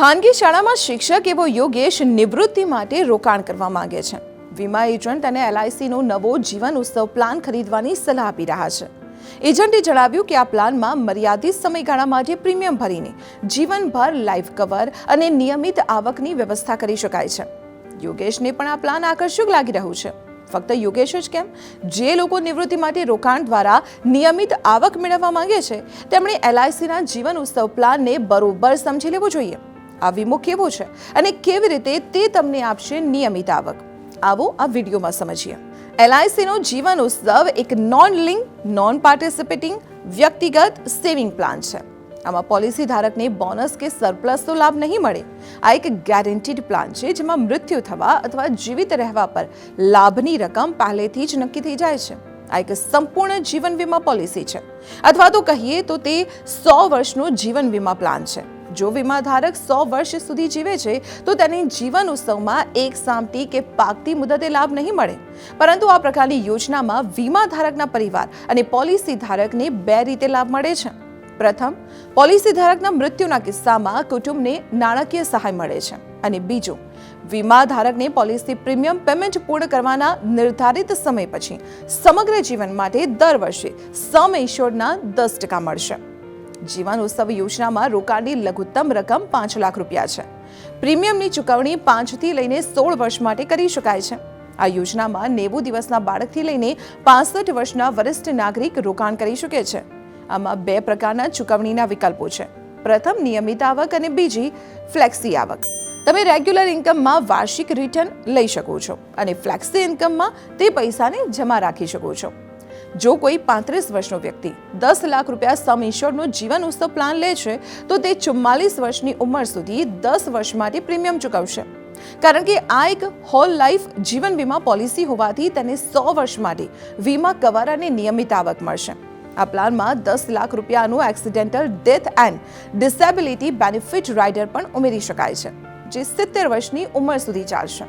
ખાનગી શાળામાં શિક્ષક એવો યોગેશ નિવૃત્તિ માટે રોકાણ કરવા માંગે છે. વીમા એજન્ટ અને એલઆઈસીનો નવો જીવન ઉત્સવ પ્લાન ખરીદવાની સલાહ આપી રહ્યા છે. એજન્ટે જણાવ્યું કે આ પ્લાનમાં મર્યાદિત સમયગાળા માટે પ્રીમિયમ ભરીને જીવનભર લાઈફ કવર અને નિયમિત આવકની વ્યવસ્થા કરી શકાય છે. યોગેશને પણ આ પ્લાન આકર્ષક લાગી રહ્યું છે. ફક્ત યોગેશ જ કેમ? જે લોકો નિવૃત્તિ માટે રોકાણ દ્વારા નિયમિત આવક મેળવવા માંગે છે, તેમણે એલઆઈસીના જીવન ઉત્સવ પ્લાનને બરોબર સમજી લેવો જોઈએ. આ વીમો કેવો છે અને કેવી રીતે તે તમને આપશે નિયમિત આવક? આવો આ વિડીયોમાં સમજીએ. એલઆઈસીનો જીવન ઉત્સવ એક નોન લિંક નોન પાર્ટિસિપેટિંગ વ્યક્તિગત સેવિંગ પ્લાન છે. આમાં પોલિસી ધારકને બોનસ કે સરપ્લસ તો લાભ નહીં મળે. આ એક ગેરંટીડ પ્લાન છે જેમાં મૃત્યુ થવા અથવા જીવિત રહેવા પર લાભની રકમ પહેલેથી જ નક્કી થઈ જાય છે. આ એક સંપૂર્ણ જીવન વીમા પોલિસી છે. અથવા તો કહીએ તો તે સો વર્ષનો જીવન વીમા પ્લાન છે. જો વીમા ધારક સો વર્ષ સુધી જીવે છે, તો તેને જીવન ઉત્સવમાં એક સામટી કે પાકતી મુદતે લાભ નહીં મળે. પરંતુ આ પ્રકારની યોજનામાં વીમા ધારકના પરિવાર અને પોલિસી ધારકને બે રીતે લાભ મળે છે. પ્રથમ પોલિસી ધારકના મૃત્યુના કિસ્સામાં કુટુંબને નાણાકીય સહાય મળે છે. અને બીજું વીમા ધારકને પોલિસી પ્રીમિયમ પેમેન્ટ પૂર્ણ કરવાના નિર્ધારિત સમય પછી સમગ્ર જીવન માટે દર વર્ષે સમ ઇન્શ્યોર્ડના દસ ટકા મળશે. જીવન ઉત્સવ યોજનામાં રોકાણની લઘુત્તમ રકમ પાંચ લાખ રૂપિયા છે. પ્રીમિયમની ચૂકવણી પાંચથી લઈને સોળ વર્ષ માટે કરી શકાય છે. આ યોજનામાં નેવું દિવસના બાળકથી લઈને પાસઠ વર્ષના વરિષ્ઠ નાગરિક રોકાણ કરી શકે છે. આમાં બે પ્રકારના ચૂકવણીના વિકલ્પો છે. પ્રથમ નિયમિત આવક અને બીજી ફ્લેક્સી આવક. તમે રેગ્યુલર ઇન્કમમાં વાર્ષિક રિટર્ન લઈ શકો છો અને ફ્લેક્સી ઇન્કમમાં તે પૈસાને જમા રાખી શકો છો. જો કોઈ પાંત્રીસ વર્ષનો વ્યક્તિ દસ લાખ રૂપિયા સમ ઇન્શ્યોરનો જીવન ઉત્સવ પ્લાન લે છે, તો તે ચુમ્માલીસ વર્ષની ઉંમર સુધી દસ વર્ષ માટે પ્રીમિયમ ચૂકવશે. કારણ કે આ એક હોલ લાઈફ જીવન વીમા પોલિસી હોવાથી તેને સો વર્ષ માટે વીમા કવારાને નિયમિત આવક મળશે. આ પ્લાનમાં દસ લાખ રૂપિયાનું accidental death and disability benefit rider પણ ઉમેરી શકાય છે, જે સિત્તેર વર્ષની ઉંમર સુધી ચાલશે.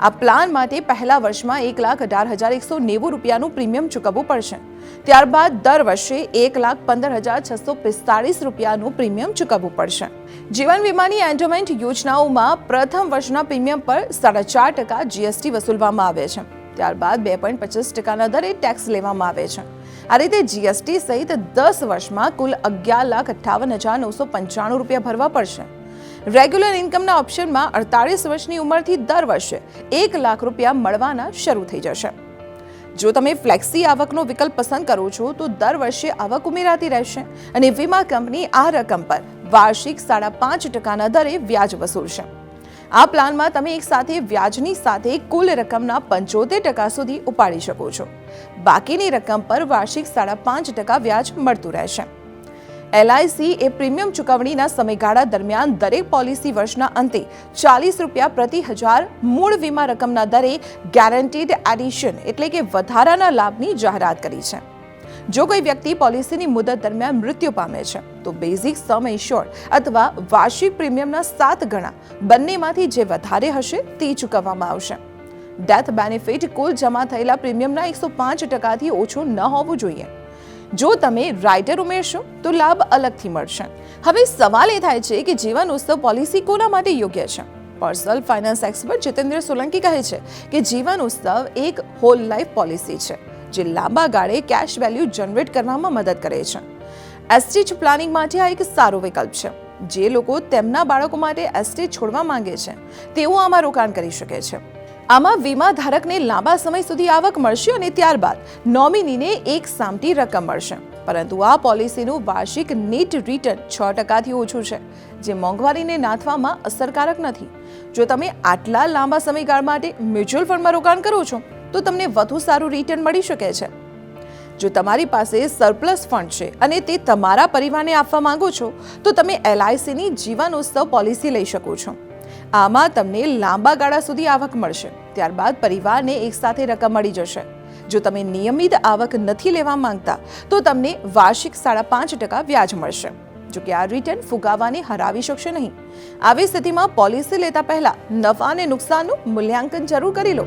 આ પ્લાન માટે પહેલા વર્ષમાં એક લાખ અઢાર હજાર એકસો નેવું રૂપિયાનું પ્રીમિયમ ચૂકવવું પડશે. ત્યારબાદ દર વર્ષે એક લાખ પંદર હજાર છસો પિસ્તાળીસ રૂપિયાનું પ્રીમિયમ ચૂકવવું પડશે. જીવન વીમાની એન્ડોમેન્ટ યોજનાઓમાં પ્રથમ વર્ષના પ્રીમિયમ પર સાડા ચાર ટકા જીએસટી વસૂલવામાં આવે છે. ત્યારબાદ બે પોઈન્ટ પચીસ ટકાના દરે ટેક્સ લેવામાં આવે છે. આ રીતે જીએસટી સહિત દસ વર્ષમાં કુલ અગિયાર લાખ અઠ્ઠાવન હજાર નવસો પંચાણું રૂપિયા ભરવા પડશે. રેગ્યુલર ઇન્કમના ઓપ્શનમાં અડતાળીસ વર્ષની ઉંમરથી દર વર્ષે એક લાખ રૂપિયા મળવાના શરૂ થઈ જશે. જો તમે ફ્લેક્સી આવકનો વિકલ્પ પસંદ કરો છો, તો દર વર્ષે આવક ઉમેરાતી રહેશે અને વીમા કંપની આ રકમ પર વાર્ષિક સાડા પાંચ ટકાના દરે વ્યાજ વસૂલશે. આ પ્લાનમાં તમે એક સાથે વ્યાજની સાથે કુલ રકમના પંચોતેર ટકા સુધી ઉપાડી શકો છો. બાકીની રકમ પર વાર્ષિક સાડા પાંચ ટકા વ્યાજ મળતું રહેશે. એલઆઈસી એ પ્રીમિયમ ચૂકવણીના સમયગાળા દરમિયાન દરેક પોલિસી વર્ષના અંતે ચાલીસ રૂપિયા પ્રતિ હજાર મૂળ વીમા રકમના દરે ગેરંટીડ એડિશન એટલે કે વધારાના લાભની જાહેરાત કરી છે. જો કોઈ વ્યક્તિ પોલિસીની મુદત દરમિયાન મૃત્યુ પામે છે, તો બેઝિક સમ ઇન્શ્યોર્ડ અથવા વાર્ષિક પ્રીમિયમના સાત ગણા બંનેમાંથી જે વધારે હશે તે ચૂકવવામાં આવશે. ડેથ બેનિફિટ કુલ જમા થયેલા પ્રીમિયમના એકસો પાંચ ટકાથી ઓછું ન હોવું જોઈએ. જો તમે રાઇટર ઉમેરશો, તો લાભ અલગથી મળશે. હવે સવાલ એ થાય છે કે જીવન ઉત્સવ પોલિસી કોના માટે યોગ્ય છે? Personal finance expert Jitendra Solanki કહે છે કે જીવન ઉત્સવ એક હોલ લાઈફ પોલિસી છે, જે લાંબા ગાળે કેશ વેલ્યુ જનરેટ કરવામાં મદદ કરે છે. એસ્ટેટ પ્લાનિંગ માટે આ એક સારો વિકલ્પ છે. જે લોકો તેમના બાળકો માટે એસ્ટેટ છોડવા માંગે છે, તેઓ આમાં રોકાણ કરી શકે છે. આમાં વીમા ધારકને લાંબા સમય સુધી આવક મળશે અને ત્યારબાદ નોમિનીને એક સામટી રકમ મળશે. પરંતુ આ પોલિસીનું વાર્ષિક નેટ રિટર્ન છ ટકાથી ઓછું છે, જે મોંઘવારીને નાથવામાં અસરકારક નથી. જો તમે આટલા લાંબા સમયગાળ માટે મ્યુચ્યુઅલ ફંડમાં રોકાણ કરો છો, તો તમને વધુ સારું રિટર્ન મળી શકે છે. જો તમારી પાસે સરપ્લસ ફંડ છે અને તે તમારા પરિવારને આપવા માંગો છો, તો તમે એલઆઈસીની જીવન ઉત્સવ પોલિસી લઈ શકો છો. આમાં તમને લાંબા ગાળા સુધી આવક મળશે. ત્યારબાદ પરિવારને એકસાથે રકમ મળી જશે. જો તમે નિયમિત આવક નથી લેવા માંગતા, તો તમને વાર્ષિક સાડા પાંચ ટકા વ્યાજ મળશે. જો કે આ રિટર્ન ફુગાવાને હરાવી શકશે નહીં. આવી સ્થિતિમાં પોલિસી લેતા પહેલા નફા અને નુકસાનનું મૂલ્યાંકન જરૂર કરી લો.